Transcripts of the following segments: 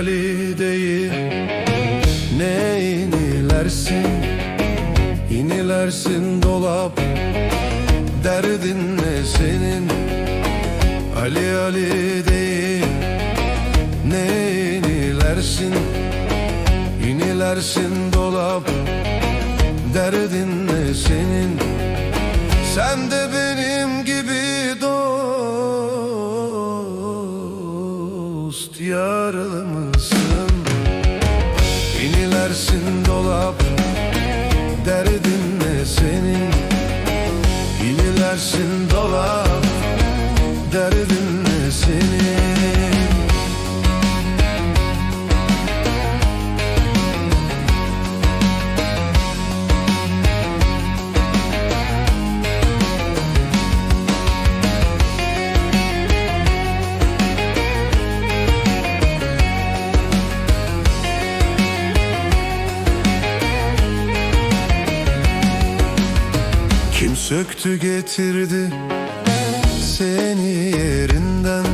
hali değil. Ne inilersin? İnilersin dolap. Derdin ne senin? Ali Ali değil. Ne inilersin? İnilersin dolap. Derdin ne senin? Sen de Yaralı İnilersin dolap Derdin ne senin? İnilersin dolap Derdin söktü getirdi seni yerinden.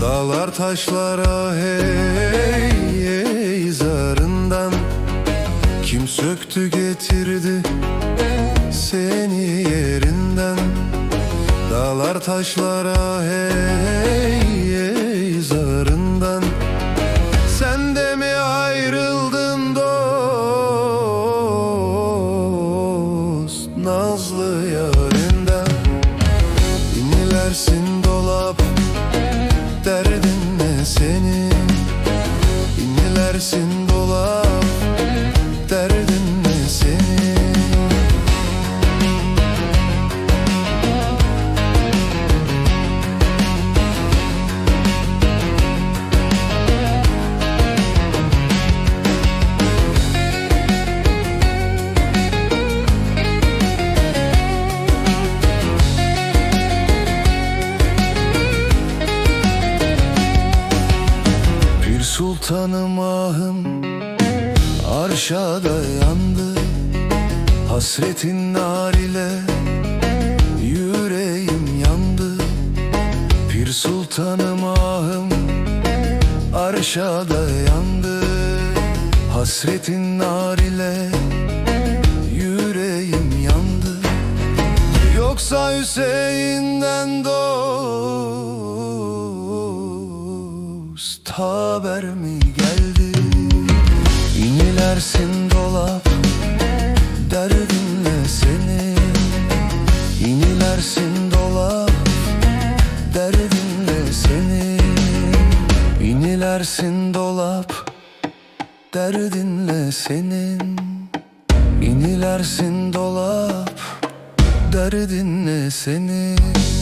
Dağlar taşlara hey, hey zarından. Kim söktü getirdi seni yerinden? Dağlar taşlara hey, Derdin ne sultanım ahım Arşa dayandı Hasretin nar Yüreğim yandı. Bir sultanım ahım Arşa dayandı Hasretin nar ile Yüreğim yandı. Yoksa Hüseyin'den dost haber mi geldi? İnilersin dolap derdinle senin? İnilersin dolap derdinle senin? İnilersin dolap derdinle senin? İnilersin dolap Derdin ne senin